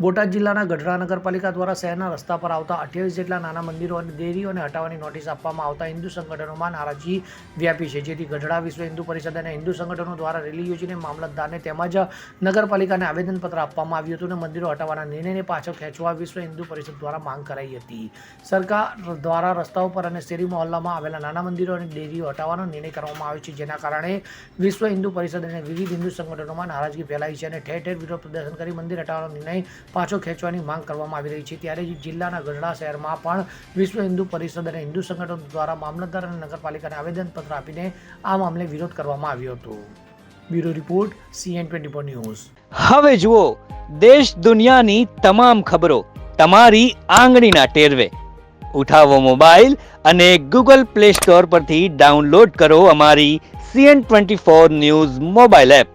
બોટાદ જિલ્લાના ગઢડા નગરપાલિકા દ્વારા શહેરના રસ્તા પર આવતા અઠ્યાવીસ જેટલા નાના મંદિરો અને દેરીઓને હટાવવાની નોટિસ આપવામાં આવતા હિન્દુ સંગઠનોમાં નારાજી વ્યાપી છે. જેથી ગઢડા વિશ્વ હિન્દુ પરિષદ અને હિન્દુ સંગઠનો દ્વારા રેલી યોજીને મામલતદારને તેમજ નગરપાલિકાને આવેદનપત્ર આપવામાં આવ્યું હતું અને મંદિરો હટાવવાના નિર્ણયને પાછળ ખેંચવા વિશ્વ હિન્દુ પરિષદ દ્વારા માંગ કરાઈ હતી. સરકાર દ્વારા રસ્તાઓ પર અને શેરી મહોલ્લામાં આવેલા નાના મંદિરો અને ડેરીઓ હટાવવાનો નિર્ણય કરવામાં આવ્યો છે. જેના કારણે વિશ્વ હિન્દુ પરિષદ અને વિવિધ હિન્દુ સંગઠનોમાં નારાજગી ફેલાઈ છે અને ઠેર ઠેર વિરોધ પ્રદર્શન કરી મંદિર હટાવવાનો નિર્ણય પાછો ખેંચવાની માંગ કરવામાં આવી રહી છે. ત્યારે જિલ્લાના ગઢડા શહેરમાં પણ વિશ્વ હિન્દુ પરિષદ અને હિન્દુ સંગઠન દ્વારા મામલતદાર અને નગરપાલિકાને આવેદનપત્ર આપીને આ મામલે વિરોધ કરવામાં આવ્યો હતો. Bureau report, CN twenty news. હવે જુઓ, દેશ દુનિયાની તમામ ખબરો તમારી આંગળીના ટેરવે. ઉઠાવો મોબાઈલ અને ગૂગલ પ્લે સ્ટોર પરથી ડાઉનલોડ કરો અમારી CN twenty four news mobile app.